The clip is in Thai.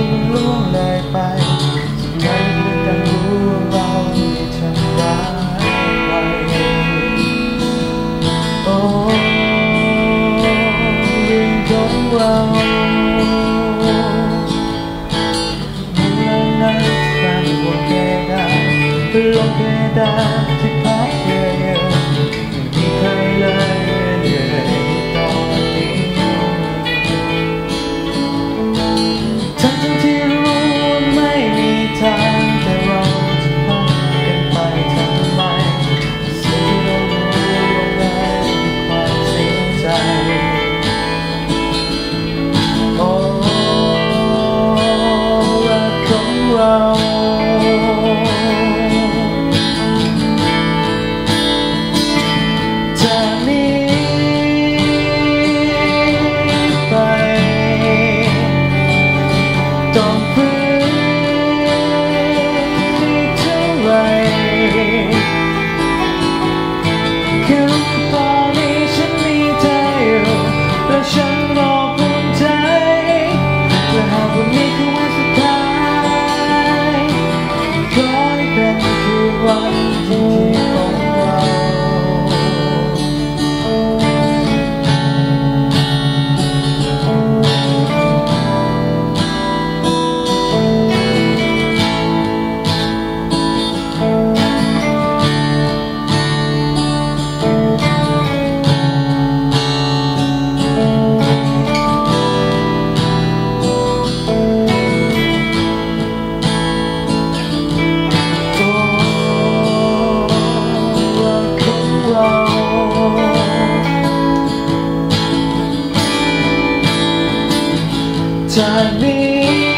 ที่มล่วงเลไปสุดท้ายก็ไรู้ว่าเราได้ทำได้ไปโอ้เรื่องขอเราเมื่ไรจะกว่าแค่ได้ลงแค่ได้ ใจคืนตอนนี้ฉันมีเธออยู่และฉันรอภูมิใจและหากวันนี้คือ time